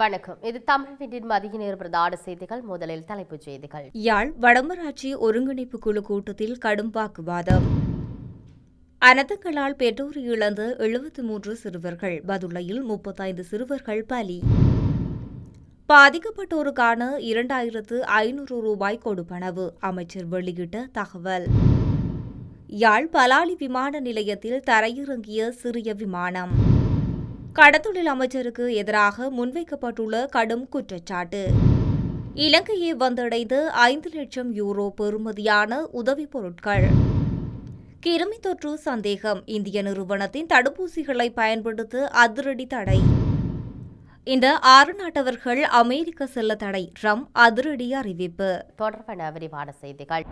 வணக்கம். இது தமிழ் வீட்டின் மதிய நேர பிரதான செய்திகள் முதலில் தலைப்புச் செய்திகள். யாழ் வடமராட்சி ஒருங்கிணைப்பு குழு கூட்டத்தில் கடும் வாக்குவாதம். அனர்த்தங்களால் பெற்றோர் இழந்த எழுபத்தி மூன்று சிறுவர்கள் பதுளையில் முப்பத்தைந்து சிறுவர்கள் பலி. பாதிக்கப்பட்டோருக்கான இரண்டாயிரத்து ஐநூறு ரூபாய் கொடுப்பனவு அமைச்சர் வெளியிட்ட தகவல். யாழ் பலாலி விமான நிலையத்தில் தரையிறங்கிய சிறிய விமானம். கடத்தொழில் அமைச்சருக்கு எதிராக முன்வைக்கப்பட்டுள்ள கடும் குற்றச்சாட்டு. இலங்கையை வந்தடைந்து ஐந்து லட்சம் யூரோ பெறுமதியான உதவிப் பொருட்கள். கிருமி தொற்று சந்தேகம். இந்திய நிறுவனத்தின் தடுப்பூசிகளை பயன்படுத்த அதிரடி தடை. இந்த ஆறு நாட்டவர்கள் அமெரிக்க செல்ல தடை. ட்ரம்ப் அதிரடி அறிவிப்பு. தொடர்பான விரிவான செய்திகள்.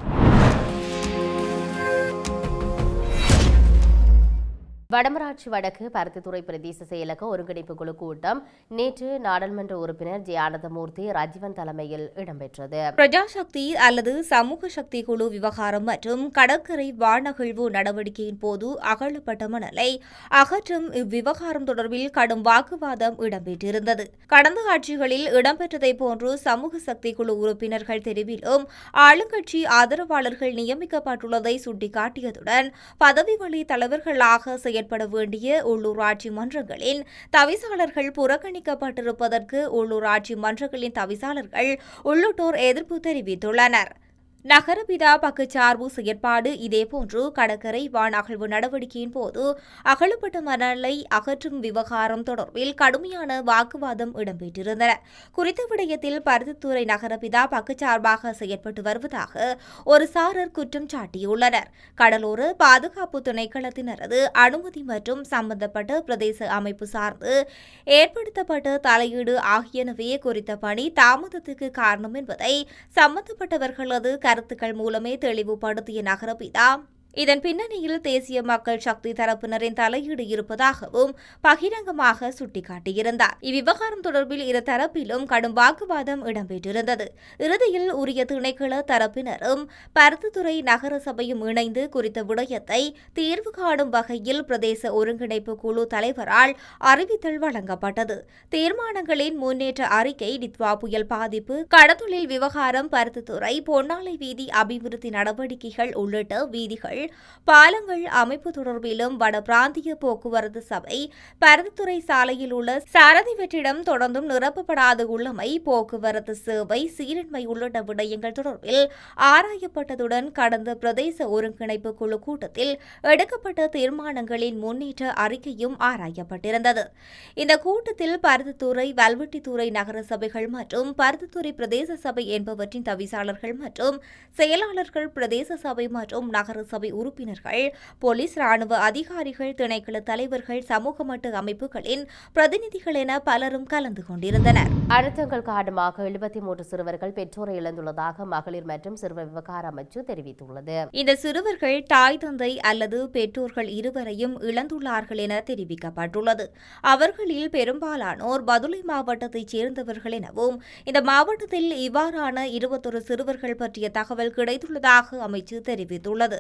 வடமராட்சி வடக்கு பருத்தித்துறை பிரதேச செயலக ஒருங்கிணைப்பு குழு கூட்டம் நேற்று நாடாளுமன்ற உறுப்பினர் ஜே ஆனந்தமூர்த்தி ராஜீவன் தலைமையில் இடம்பெற்றது. பிரஜாசக்தி அல்லது சமூக சக்தி குழு விவகாரம் மற்றும் கடற்கரை வானகழ்வு நடவடிக்கையின் போது அகழப்பட்ட மணலை அகற்றும் இவ்விவகாரம் தொடர்பில் கடும் வாக்குவாதம் இடம்பெற்றிருந்தது. கடந்த ஆட்சிகளில் இடம்பெற்றதைப் போன்று சமூக சக்தி குழு உறுப்பினர்கள் தெரிவிலும் ஆளுங்கட்சி ஆதரவாளர்கள் நியமிக்கப்பட்டுள்ளதை சுட்டிக்காட்டியதுடன் பதவி வழி தலைவர்களாக செயற்பட வேண்டிய உள்ளூராட்சி மன்றங்களின் தவிசாளர்கள் புறக்கணிக்கப்பட்டிருப்பதற்கு உள்ளூராட்சி மன்றங்களின் தவிசாளர்கள் உள்ளிட்டோர் எதிர்ப்பு தெரிவித்துள்ளனர். நகரபிதா பக்கச்சார்பு செயற்பாடு இதேபோன்று கடற்கரை வான் அகழ்வு நடவடிக்கையின் போது அகழப்பட்ட மணலை அகற்றும் விவகாரம் தொடர்பில் கடுமையான வாக்குவாதம் இடம்பெற்றிருந்தன. குறித்த விடயத்தில் பருத்தித்துறை நகரபிதா பக்கச்சார்பாக செயற்பட்டு வருவதாக ஒரு சாரர் குற்றம் சாட்டியுள்ளனர். கடலோர பாதுகாப்பு திணைக்களத்தினரது அனுமதி மற்றும் சம்பந்தப்பட்ட பிரதேச அமைப்பு சார்ந்து ஏற்படுத்தப்பட்ட தலையீடு ஆகியனவே குறித்த பணி தாமதத்துக்கு காரணம் என்பதை சம்பந்தப்பட்டவர்களது கருத்துக்கள் மூலமே தெளிவுபடுத்திய நகரபிதா இதன் பின்னணியில் தேசிய மக்கள் சக்தி தரப்பினரின் தலையீடு இருப்பதாகவும் பகிரங்கமாக சுட்டிக்காட்டியிருந்தார். இவ்விவகாரம் தொடர்பில் இரு தரப்பிலும் கடும் வாக்குவாதம் இடம்பெற்றிருந்தது. இறுதியில் உரிய திணைக்கள தரப்பினரும் பருத்தித்துறை நகர சபையும் இணைந்து குறித்த விடயத்தை தீர்வு காணும் வகையில் பிரதேச ஒருங்கிணைப்பு குழு தலைவரால் அறிவித்தல் வழங்கப்பட்டது. தீர்மானங்களின் முன்னேற்ற அறிக்கை டித்வா புயல் பாதிப்பு கடத்தொழில் விவகாரம் பருத்தித்துறை பொன்னாலை வீதி அபிவிருத்தி நடவடிக்கைகள் உள்ளிட்ட வீதிகள் பாலங்கள் அமைப்பு தொடர்பிலும் வட பிராந்திய போக்குவரத்து சபை பருத்தித்துறை சாலையில் உள்ள சாரதி வெற்றிடம் தொடர்ந்தும் நிரப்பப்படாது உள்ளமை போக்குவரத்து சேவை சீரின்மை உள்ளிட்ட விடயங்கள் தொடர்பில் ஆராயப்பட்டதுடன் கடந்த பிரதேச ஒருங்கிணைப்பு குழு கூட்டத்தில் எடுக்கப்பட்ட தீர்மானங்களின் முன்னேற்ற அறிக்கையும் ஆராயப்பட்டிருந்தது. இந்த கூட்டத்தில் பருத்தித்துறை வல்வெட்டித்துறை நகர சபைகள் மற்றும் பருத்தித்துறை பிரதேச சபை என்பவற்றின் தவிசாளர்கள் மற்றும் செயலாளர்கள் பிரதேச சபை மற்றும் நகர சபை உறுப்பினர்கள். போலீஸ் ராணுவ அதிகாரிகள் திணைக்கள தலைவர்கள் சமூக மட்ட அமைப்புகளின் பிரதிநிதிகள் என பலரும் கலந்து கொண்டிருந்தனர். அழுத்தங்கள் காரணமாக எழுபத்தி மூன்று சிறுவர்கள் பெற்றோரை இழந்துள்ளதாக மகளிர் மற்றும் சிறுவர் விவகார அமைச்சு தெரிவித்துள்ளது. இந்த சிறுவர்கள் தாய் தந்தை அல்லது பெற்றோர்கள் இருவரையும் இழந்துள்ளார்கள் என தெரிவிக்கப்பட்டுள்ளது. அவர்களில் பெரும்பாலானோர் பதுளை மாவட்டத்தைச் சேர்ந்தவர்கள் எனவும் இந்த மாவட்டத்தில் இவ்வாறான இருபத்தொரு சிறுவர்கள் பற்றிய தகவல் கிடைத்துள்ளதாக அமைச்சு தெரிவித்துள்ளது.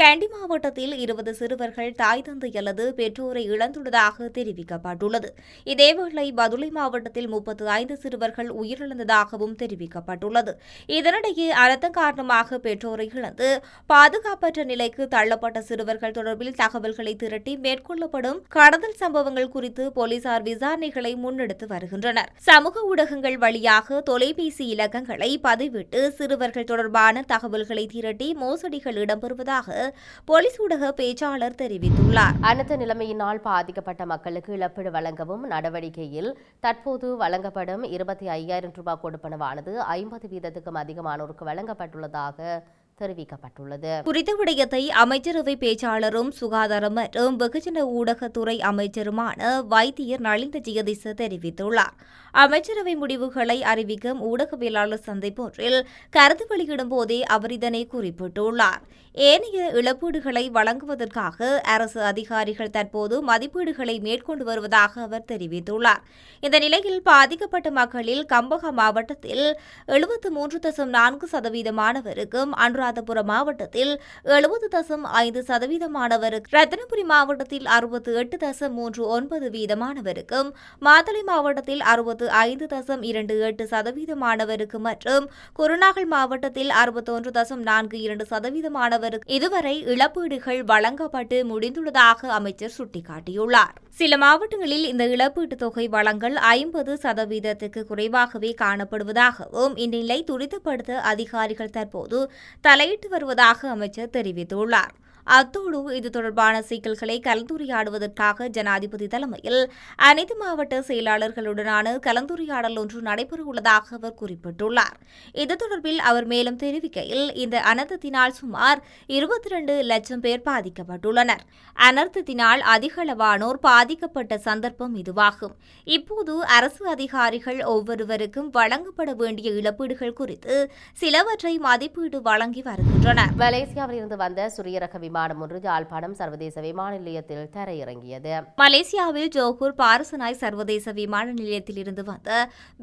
கேண்டி மாவட்டத்தில் இருபது சிறுவர்கள் தாய் தந்தை அல்லது பெற்றோரை இழந்துள்ளதாக தெரிவிக்கப்பட்டுள்ளது. இதேவேளை பதுளை மாவட்டத்தில் முப்பத்து ஐந்து சிறுவர்கள் உயிரிழந்ததாகவும் தெரிவிக்கப்பட்டுள்ளது. இதனிடையே அனர்த்தம் காரணமாக பெற்றோரை இழந்து பாதுகாப்பற்ற நிலைக்கு தள்ளப்பட்ட சிறுவர்கள் தொடர்பில் தகவல்களை திரட்டி மேற்கொள்ளப்படும் கடத்தல் சம்பவங்கள் குறித்து போலீசார் விசாரணைகளை முன்னெடுத்து வருகின்றனர். சமூக ஊடகங்கள் வழியாக தொலைபேசி இலக்கங்களை பதிவிட்டு சிறுவர்கள் தொடர்பான தகவல்களை திரட்டி மோசடிகள் இடம்பெறுவதாக போலீஸ் ஊடக பேச்சாளர் தெரிவித்துள்ளார். அனர்த்த நிலைமையினால் பாதிக்கப்பட்ட மக்களுக்கு இழப்பீடு வழங்கவும் நடவடிக்கையில் தற்போது வழங்கப்படும் இருபத்தி ஐயாயிரம் ரூபாய் கொடுப்பனவானது ஐம்பது வீதத்துக்கும் அதிகமானோருக்கு வழங்கப்பட்டுள்ளதாக தெரிவிக்கப்பட்டுள்ளது. குறித்த விடயத்தை அமைச்சரவை பேச்சாளரும் சுகாதாரம் மற்றும் வெகுஜன ஊடகத்துறை அமைச்சருமான வைத்தியர் நலிந்த ஜெகதீச தெரிவித்துள்ளார். அமைச்சரவை முடிவுகளை அறிவிக்கும் ஊடகவியலாளர் சந்திப்பு ஒன்றில் கருத்து வெளியிடும் போதே அவர் இதனை குறிப்பிட்டுள்ளார். ஏனைய இழப்பீடுகளை வழங்குவதற்காக அரசு அதிகாரிகள் தற்போது மதிப்பீடுகளை மேற்கொண்டு வருவதாக அவர் தெரிவித்துள்ளார். இந்த நிலையில் பாதிக்கப்பட்ட மக்களில் கம்பக மாவட்டத்தில் எழுபத்து மூன்று தசம் நான்கு சதவீதமானவருக்கும் அனுராதபுரம் மாவட்டத்தில் எழுபது தசம் ஐந்து சதவீதமானவருக்கு ரத்தினபுரி மாவட்டத்தில் அறுபத்து எட்டு தசம் மூன்று ஒன்பது வீதமானவருக்கும் மாத்தளை மாவட்டத்தில் அறுபத்து அறுபத்து ஐந்து தசம் இரண்டு எட்டு சதவீதமானவருக்கு மற்றும் குருநாகல் மாவட்டத்தில் அறுபத்தொன்று தசம் நான்கு இரண்டு சதவீதமானவருக்கு இதுவரை இழப்பீடுகள் வழங்கப்பட்டு முடிந்துள்ளதாக அமைச்சர் சுட்டிக்காட்டியுள்ளார். சில மாவட்டங்களில் இந்த இழப்பீட்டுத் தொகை வழங்கல் ஐம்பது சதவீதத்துக்கு குறைவாகவே காணப்படுவதாகவும் இந்நிலை துரிதப்படுத்த அதிகாரிகள் தற்போது தலையிட்டு வருவதாக அமைச்சர் தெரிவித்துள்ளார். அத்தோடு இது தொடர்பான சிக்கல்களை கலந்துரையாடுவதற்காக ஜனாதிபதி தலைமையில் அனைத்து மாவட்ட செயலாளர்களுடனான கலந்துரையாடல் ஒன்று நடைபெறவுள்ளதாக அவர் குறிப்பிட்டுள்ளார். இது தொடர்பில் அவர் மேலும் தெரிவிக்கையில் இந்த அனர்த்தத்தினால் சுமார் இருபத்தி இரண்டு லட்சம் பேர் பாதிக்கப்பட்டுள்ளனர். அனர்த்தத்தினால் அதிகளவானோர் பாதிக்கப்பட்ட சந்தர்ப்பம் இதுவாகும். இப்போது அரசு அதிகாரிகள் ஒவ்வொருவருக்கும் வழங்கப்பட வேண்டிய இழப்பீடுகள் குறித்து சிலவற்றை மதிப்பீடு வழங்கி வருகின்றனர். மலேசியாவில் இருந்து வந்த சுரியரக விமானம் ஒன்று யாழ்ப்பாணம் சர்வதேச விமான நிலையத்தில் தரையிறங்கியது. மலேசியாவில் ஜோகூர் பாரசனாய் சர்வதேச விமான நிலையத்தில் இருந்து வந்த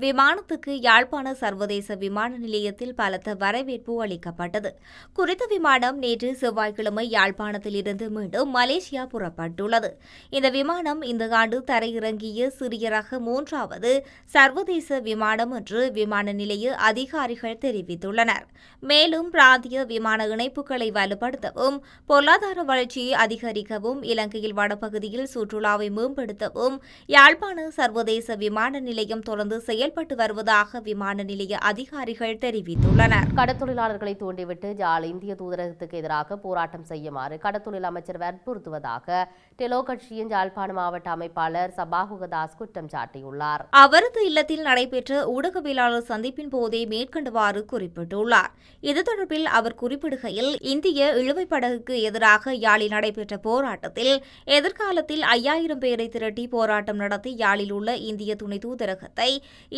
விமானத்துக்கு யாழ்ப்பாண சர்வதேச விமான நிலையத்தில் பலத்த வரவேற்பு அளிக்கப்பட்டது. குறித்த விமானம் நேற்று செவ்வாய்க்கிழமை யாழ்ப்பாணத்தில் இருந்து மீண்டும் மலேசியா புறப்பட்டுள்ளது. இந்த விமானம் இந்த ஆண்டு தரையிறங்கிய சிறிய ரக மூன்றாவது சர்வதேச விமானம் என்று விமான நிலைய அதிகாரிகள் தெரிவித்துள்ளனர். மேலும் பிராந்திய விமான இணைப்புகளை வலுப்படுத்தவும் பொருளாதார வளர்ச்சியை அதிகரிக்கவும் இலங்கையில் வடபகுதியில் சுற்றுலாவை மேம்படுத்தவும் யாழ்ப்பாண சர்வதேச விமான நிலையம் தொடர்ந்து செயல்பட்டு வருவதாக விமான நிலைய அதிகாரிகள் தெரிவித்துள்ளனர். கடத்தொழிலாளர்களை தூண்டிவிட்டு ஜால் இந்திய தூதரகத்துக்கு எதிராக போராட்டம் செய்யுமாறு கடத்தொழில் அமைச்சர் வற்புறுத்துவதாக டெலோ கட்சியின் யாழ்ப்பாண மாவட்ட அமைப்பாளர் சபாகுகதாஸ் குற்றம் சாட்டியுள்ளார். அவரது இல்லத்தில் நடைபெற்ற ஊடகவியலாளர் சந்திப்பின் போதே மேற்கண்டவாறு குறிப்பிட்டுள்ளார். இது தொடர்பில் அவர் குறிப்பிடுகையில் இந்திய இழுவைப் படகுக்கு எதிராக யாழில் நடைபெற்ற போராட்டத்தில் எதிர்காலத்தில் ஐயாயிரம் பேரை திரட்டி போராட்டம் நடத்தி யாழில் உள்ள இந்திய துணை தூதரகத்தை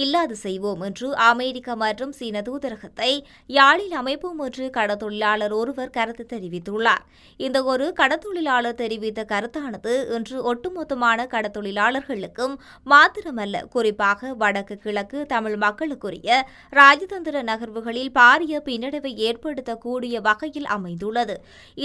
இல்லாது செய்வோம் என்று அமெரிக்க மற்றும் சீன தூதரகத்தை யாழில் அமைப்போம் என்று கடத்தொழிலாளர் ஒருவர் கருத்து தெரிவித்துள்ளார். இந்த ஒரு கடத்தொழிலாளர் தெரிவித்த கருத்தானது இன்று ஒட்டுமொத்தமான கடத்தொழிலாளர்களுக்கும் மாத்திரமல்ல. குறிப்பாக வடக்கு கிழக்கு தமிழ் மக்களுக்குரிய ராஜதந்திர நகர்வுகளில் பாரிய பின்னடைவை ஏற்படுத்தக்கூடிய வகையில் அமைந்துள்ளது.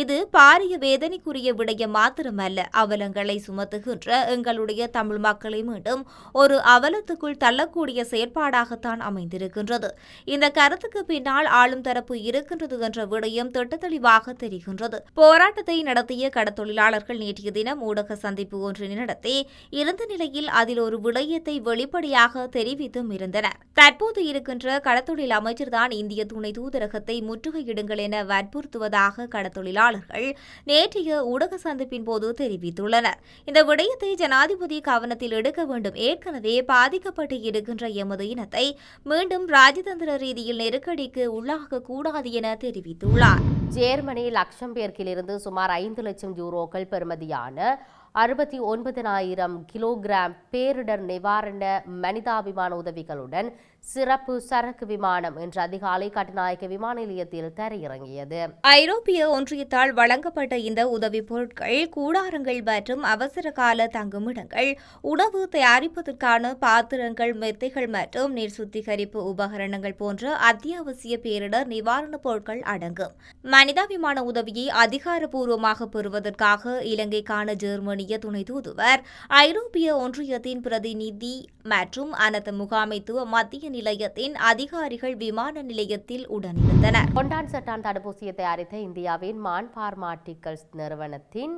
இது பாரிய வேதனைக்குரிய விடயம் மாத்திரமல்ல. அவலங்களை சுமத்துகின்ற எங்களுடைய தமிழ் மக்களை மீண்டும் ஒரு அவலத்துக்குள் தள்ளக்கூடிய செயற்பாடாகத்தான் அமைந்திருக்கின்றது. இந்த கருத்துக்கு பின்னால் ஆளும் தரப்பு இருக்கின்றது என்ற விடயம் திட்டத்தெளிவாக தெரிகின்றது. போராட்டத்தை நடத்திய கடத்தொழிலாளர்கள் நேற்றைய தினம் ஊடக சந்திப்பு ஒன்றினை நடத்தி இருந்த நிலையில் அதில் ஒரு விடயத்தை வெளிப்படையாக தெரிவித்தும் இருந்தனர். தற்போது இருக்கின்ற கடத்தொழில் அமைச்சர்தான் இந்திய துணை தூதரகத்தை முற்றுகையிடுங்கள் என வற்புறுத்துவதாக கடத்தொழிலாளர்கள் நேற்றைய ஊடக சந்திப்பின் போது தெரிவித்துள்ளனர். இந்த விடயத்தை ஜனாதிபதி கவனத்தில் எடுக்க வேண்டும். ஏற்கனவே பாதிக்கப்பட்டு இருக்கின்ற எமது இனத்தை மீண்டும் ராஜதந்திர ரீதியில் நெருக்கடிக்கு உள்ளாக கூடாது என தெரிவித்துள்ளார். ஜேர்மனி லக்ஷம்பேர்க்கிலிருந்து சுமார் ஐந்து லட்சம் யூரோக்கள் பெறுமதியான அறுபத்தி ஒன்பதனாயிரம் கிலோகிராம் பேரிடர் நிவாரண மனிதாபிமான உதவிகளுடன் சிறப்பு சரக்கு விமானம் இன்று அதிகாலை கட்டுநாயக்க விமான நிலையத்தில் தரையிறங்கியது. ஐரோப்பிய ஒன்றியத்தால் வழங்கப்பட்ட இந்த உதவிப் பொருட்கள் கூடாரங்கள் மற்றும் அவசர கால தங்குமிடங்கள் உணவு தயாரிப்பதற்கான பாத்திரங்கள் மெத்தைகள் மற்றும் நீர் சுத்திகரிப்பு உபகரணங்கள் போன்ற அத்தியாவசிய பேரிடர் நிவாரணப் பொருட்கள் அடங்கும். மனிதாபிமான உதவியை அதிகாரப்பூர்வமாக பெறுவதற்காக இலங்கைக்கான ஜெர்மனிய துணை தூதுவர் ஐரோப்பிய ஒன்றியத்தின் பிரதிநிதி மற்றும் அனர்த்த முகாமைத்துவ மத்திய நிலையத்தின் அதிகாரிகள் விமான நிலையத்தில் உடனிருந்தனர். கொண்டான் சட்டான் தடுப்பூசியை தயாரித்த இந்தியாவின் மான் பார்மாட்டிக்கல்ஸ் நிறுவனத்தின்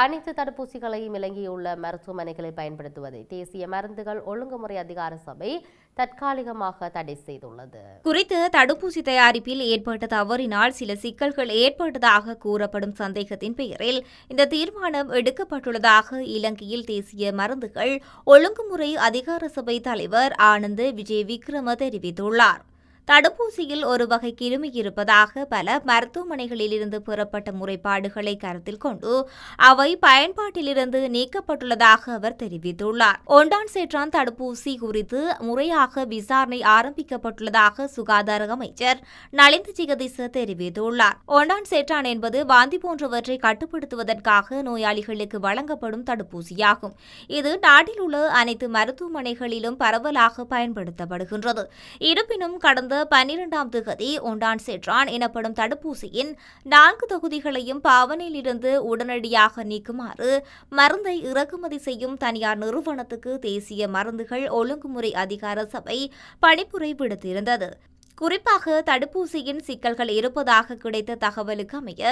அனைத்து தடுப்பூசிகளையும் இலங்கையுள்ள மருத்துவமனைகளில் பயன்படுத்துவதை தேசிய மருந்துகள் ஒழுங்குமுறை அதிகார சபை தற்காலிகமாக தடை செய்துள்ளது. குறித்த தடுப்பூசி தயாரிப்பில் ஏற்பட்ட தவறினால் சில சிக்கல்கள் ஏற்பட்டதாக கூறப்படும் சந்தேகத்தின் பெயரில் இந்த தீர்மானம் எடுக்கப்பட்டுள்ளதாக இலங்கையில் தேசிய மருந்துகள் ஒழுங்குமுறை அதிகார சபை தலைவர் ஆனந்த் விஜய் விக்ரம தெரிவித்துள்ளார். தடுப்பூசியில் ஒரு வகை கிருமி இருப்பதாக பல மருத்துவமனைகளிலிருந்து பெறப்பட்ட முறைப்பாடுகளை கருத்தில் கொண்டு அவை பயன்பாட்டிலிருந்து நீக்கப்பட்டுள்ளதாக அவர் தெரிவித்துள்ளார். ஒண்டான் சேற்றான் தடுப்பூசி குறித்து முறையாக விசாரணை ஆரம்பிக்கப்பட்டுள்ளதாக சுகாதார அமைச்சர் நலிந்த ஜிகதீச தெரிவித்துள்ளார். ஒண்டான் சேற்றான் என்பது வாந்தி போன்றவற்றை கட்டுப்படுத்துவதற்காக நோயாளிகளுக்கு வழங்கப்படும் தடுப்பூசியாகும். இது நாட்டில் உள்ள அனைத்து மருத்துவமனைகளிலும் பரவலாக பயன்படுத்தப்படுகின்றது. இருப்பினும் கடந்த கடந்த பன்னிரெண்டாம் திகதி ஒண்டான் செட்ரான் எனப்படும் தடுப்பூசியின் நான்கு தொகுதிகளையும் பாவனையிலிருந்து உடனடியாக நீக்குமாறு மருந்தை இறக்குமதி செய்யும் தனியார் நிறுவனத்துக்கு தேசிய மருந்துகள் ஒழுங்குமுறை அதிகார சபை பணிப்புரை விடுத்திருந்தது. குறிப்பாக தடுப்பூசியின் சிக்கல்கள் இருப்பதாக கிடைத்த தகவலுக்கு அமைய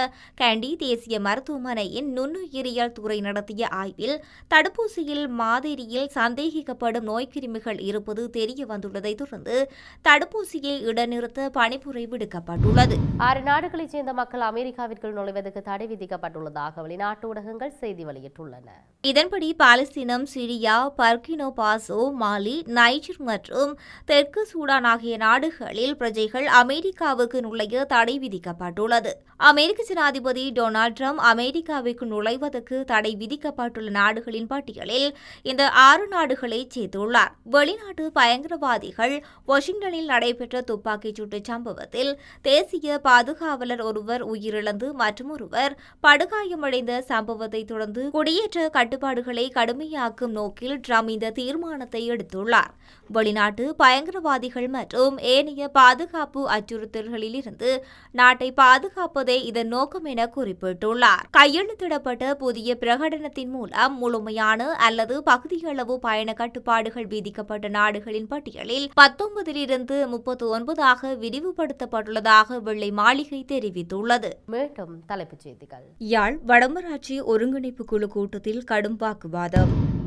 கேண்டி தேசிய மருத்துவமனையின் நுண்ணுயிரியல் துறை நடத்திய ஆய்வில் தடுப்பூசியில் மாதிரியில் சந்தேகிக்கப்படும் நோய்க்கிருமிகள் இருப்பது தெரிய வந்துள்ளதைத் தொடர்ந்து தடுப்பூசியை இடைநிறுத்த பணிப்புரை விடுக்கப்பட்டுள்ளது. ஆறு நாடுகளைச் சேர்ந்த மக்கள் அமெரிக்காவிற்குள் நுழைவதற்கு தடை விதிக்கப்பட்டுள்ளதாக வெளிநாட்டு ஊடகங்கள் செய்தி வெளியிட்டுள்ளன. இதன்படி பாலஸ்தீனம் Syria Burkina Faso Mali Niger மற்றும் தெற்கு சூடான் ஆகிய நாடுகளில் பிரஜைகள் அமெரிக்காவுக்கு நுழைய தடை விதிக்கப்பட்டுள்ளது. அமெரிக்க ஜனாதிபதி டொனால்ட் ட்ரம்ப் அமெரிக்காவுக்கு நுழைவதற்கு தடை விதிக்கப்பட்டுள்ள நாடுகளின் பட்டியலில் இந்த ஆறு நாடுகளை சேர்த்துள்ளார். வெளிநாட்டு பயங்கரவாதிகள் வாஷிங்டனில் நடைபெற்ற துப்பாக்கிச் சூட்டு சம்பவத்தில் தேசிய பாதுகாவலர் ஒருவர் உயிரிழந்து மற்றொருவர் படுகாயமடைந்த சம்பவத்தை தொடர்ந்து குடியேற்ற கட்டுப்பாடுகளை கடுமையாக்கும் நோக்கில் ட்ரம்ப் இந்த தீர்மானத்தை எடுத்துள்ளார். வெளிநாட்டு பயங்கரவாதிகள் மற்றும் ஏனைய பாதுகாப்பு அச்சுறுத்தல்களிலிருந்து நாட்டை பாதுகாப்பதே இதன் நோக்கம் என குறிப்பிட்டுள்ளார். கையெழுத்திடப்பட்ட புதிய பிரகடனத்தின் மூலம் முழுமையான அல்லது பகுதியளவு பயண கட்டுப்பாடுகள் விதிக்கப்பட்ட நாடுகளின் பட்டியலில் பத்தொன்பதிலிருந்து முப்பத்தி ஒன்பதாக விரிவுபடுத்தப்பட்டுள்ளதாக வெள்ளை மாளிகை தெரிவித்துள்ளது. மீண்டும் தலைப்புச் செய்திகள். யாழ் வடமராட்சி ஒருங்கிணைப்பு குழு கூட்டத்தில் கடும் வாக்குவாதம்.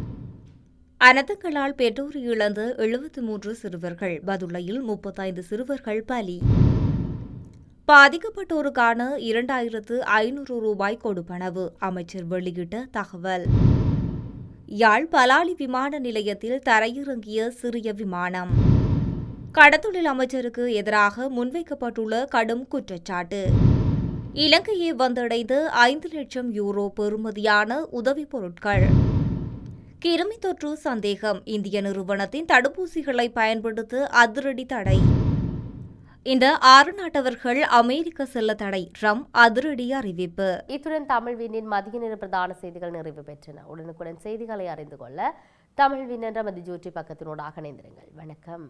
அனர்த்தங்களால் பெற்றோர் இழந்த எழுபத்தி மூன்று சிறுவர்கள் பதுளையில் முப்பத்தைந்து சிறுவர்கள் பலி. பாதிக்கப்பட்டோருக்கான இரண்டாயிரத்து ஐநூறு ரூபாய் கொடுப்பனவு அமைச்சர் வெளியிட்ட தகவல். யாழ் பலாலி விமான நிலையத்தில் தரையிறங்கிய சிறிய விமானம். கடத்தொழில் அமைச்சருக்கு எதிராக முன்வைக்கப்பட்டுள்ள கடும் குற்றச்சாட்டு. இலங்கையை வந்தடைந்த ஐந்து லட்சம் யூரோ பெறுமதியான உதவிப் பொருட்கள். கிருமி தொற்று சந்தேகம். இந்திய நிறுவனத்தின் தடுப்பூசிகளை பயன்படுத்த அதிரடி தடை. இந்த ஆறு நாட்டவர்கள் அமெரிக்க செல்ல தடை. ட்ரம்ப் அதிரடி அறிவிப்பு. இத்துடன் தமிழ் விண்ணின் மதிய நேர பிரதான செய்திகள் நிறைவு பெற்றன. உடனுக்குடன் செய்திகளை அறிந்து கொள்ள தமிழ் விண்ணன் மதி ஜூட்டி பக்கத்தினோடாக இணைந்திருங்கள். வணக்கம்.